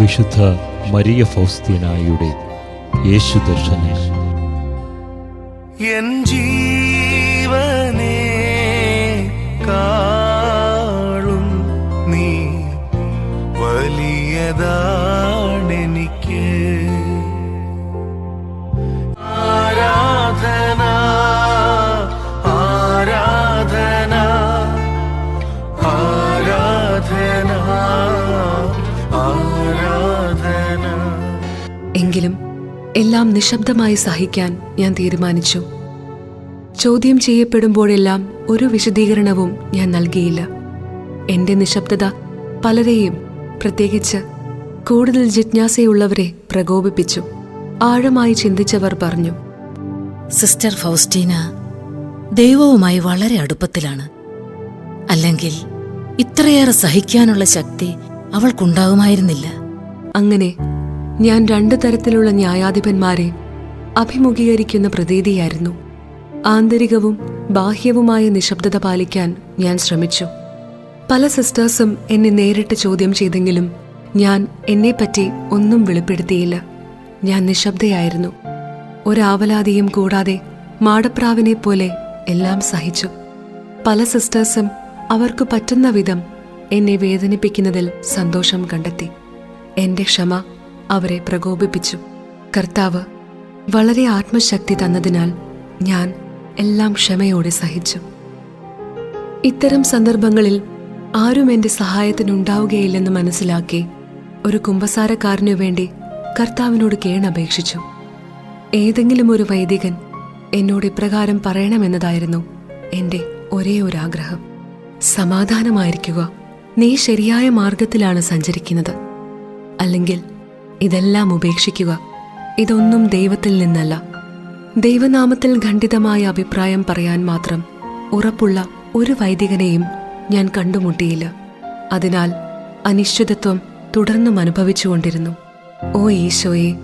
വിശുദ്ധ മരിയ ഫൗസ്തീനായുടെ യേശു ദർശനം. എൻ ജീവനെ കാളും നീ വലിയതാണെനിക്ക്. ആരാധന ആരാധന. എങ്കിലും എല്ലാം നിശബ്ദമായി സഹിക്കാൻ ഞാൻ തീരുമാനിച്ചു. ചോദ്യം ചെയ്യപ്പെടുമ്പോഴെല്ലാം ഒരു വിശദീകരണവും ഞാൻ നൽകിയില്ല. എന്റെ നിശബ്ദത പലരെയും പ്രത്യേകിച്ച് കൂടുതൽ ജിജ്ഞാസയുള്ളവരെ പ്രകോപിപ്പിച്ചു. ആഴമായി ചിന്തിച്ചവർ പറഞ്ഞു സിസ്റ്റർ ഫൗസ്റ്റീന ദൈവവുമായി വളരെ അടുപ്പത്തിലാണ്. അല്ലെങ്കിൽ ഇത്രയേറെ സഹിക്കാനുള്ള ശക്തി അവൾക്കുണ്ടാകുമായിരുന്നില്ല അങ്ങനെ ഞാൻ രണ്ടു തരത്തിലുള്ള ന്യായാധിപന്മാരെ അഭിമുഖീകരിക്കുന്ന പ്രതീതിയായിരുന്നു. ആന്തരികവും ബാഹ്യവുമായ നിശബ്ദത പാലിക്കാൻ ഞാൻ ശ്രമിച്ചു. പല സിസ്റ്റേഴ്സും എന്നെ നേരിട്ട് ചോദ്യം ചെയ്തെങ്കിലും ഞാൻ എന്നെപ്പറ്റി ഒന്നും വെളിപ്പെടുത്തിയില്ല. ഞാൻ നിശബ്ദയായിരുന്നു. ഒരാവലാതിയും കൂടാതെ മാടപ്രാവിനെ പോലെ എല്ലാം സഹിച്ചു. പല സിസ്റ്റേഴ്സും അവർക്ക് പറ്റുന്ന വിധം എന്നെ വേദനിപ്പിക്കുന്നതിൽ സന്തോഷം കണ്ടെത്തി. എന്റെ ക്ഷമ അവരെ പ്രകോപിപ്പിച്ചു. കർത്താവ് വളരെ ആത്മശക്തി തന്നതിനാൽ ഞാൻ എല്ലാം ക്ഷമയോടെ സഹിച്ചു. ഇത്തരം സന്ദർഭങ്ങളിൽ ആരും എന്റെ സഹായത്തിനുണ്ടാവുകയില്ലെന്ന് മനസ്സിലാക്കി ഒരു കുമ്പസാരക്കാരനു വേണ്ടി കർത്താവിനോട് കേണപേക്ഷിച്ചു. ഏതെങ്കിലും ഒരു വൈദികൻ എന്നോട് ഇപ്രകാരം പറയണമെന്നതായിരുന്നു എന്റെ ഒരേ ഒരു ആഗ്രഹം. സമാധാനമായിരിക്കുക. നീ ശരിയായ മാർഗത്തിലാണ് സഞ്ചരിക്കുന്നത്. അല്ലെങ്കിൽ ഇതെല്ലാം ഉപേക്ഷിക്കുക. ഇതൊന്നും ദൈവത്തിൽ നിന്നല്ല. ദൈവനാമത്തിൽ ഖണ്ഡിതമായ അഭിപ്രായം പറയാൻ മാത്രം ഉറപ്പുള്ള ഒരു വൈദികനെയും ഞാൻ കണ്ടുമുട്ടിയില്ല. അതിനാൽ അനിശ്ചിതത്വം തുടർന്നും അനുഭവിച്ചുകൊണ്ടിരുന്നു. ഓ ഈശോയെ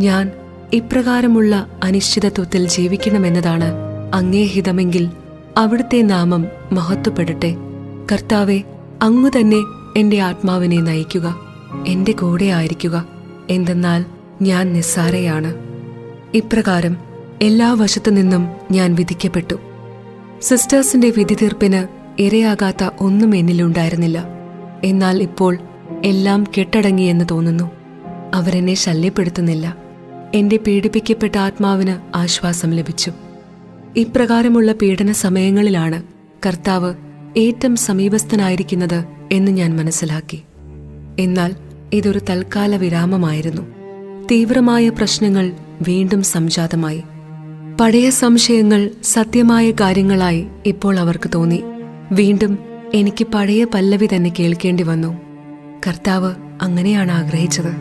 ഞാൻ ഇപ്രകാരമുള്ള അനിശ്ചിതത്വത്തിൽ ജീവിക്കണമെന്നതാണ് അങ്ങേഹിതമെങ്കിൽ അവിടുത്തെ നാമം മഹത്വപ്പെടട്ടെ. കർത്താവെ അങ്ങു തന്നെ എന്റെ ആത്മാവിനെ നയിക്കുക. എന്റെ കൂടെ ആയിരിക്കുക. എന്തെന്നാൽ ഞാൻ നിസ്സാരയാണ്. ഇപ്രകാരം എല്ലാ വശത്തു നിന്നും ഞാൻ വിധിക്കപ്പെട്ടു. സിസ്റ്റേഴ്സിന്റെ വിധി തീർപ്പിന് ഇരയാകാത്ത ഒന്നും എന്നിലുണ്ടായിരുന്നില്ല. എന്നാൽ ഇപ്പോൾ എല്ലാം കെട്ടടങ്ങിയെന്ന് തോന്നുന്നു. അവരെന്നെ ശല്യപ്പെടുത്തുന്നില്ല. എന്റെ പീഡിപ്പിക്കപ്പെട്ട ആത്മാവിന് ആശ്വാസം ലഭിച്ചു. ഇപ്രകാരമുള്ള പീഡന സമയങ്ങളിലാണ് കർത്താവ് ഏറ്റവും സമീപസ്ഥനായിരിക്കുന്നത് എന്ന് ഞാൻ മനസ്സിലാക്കി. എന്നാൽ ഇതൊരു തൽക്കാല വിരാമമായിരുന്നു. തീവ്രമായ പ്രശ്നങ്ങൾ വീണ്ടും സംജാതമായി. പഴയ സംശയങ്ങൾ സത്യമായ കാര്യങ്ങളായി ഇപ്പോൾ അവർക്ക് തോന്നി. വീണ്ടും എനിക്ക് പഴയ പല്ലവി തന്നെ കേൾക്കേണ്ടി വന്നു. കർത്താവ് അങ്ങനെയാണ് ആഗ്രഹിച്ചത്.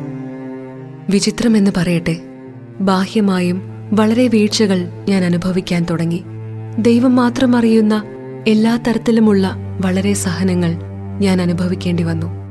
വിചിത്രമെന്ന് പറയട്ടെ. ബാഹ്യമായും വളരെ വീഴ്ചകൾ ഞാൻ അനുഭവിക്കാൻ തുടങ്ങി. ദൈവം മാത്രം അറിയുന്ന എല്ലാ തരത്തിലുമുള്ള വളരെ സഹനങ്ങൾ ഞാൻ അനുഭവിക്കേണ്ടി വന്നു.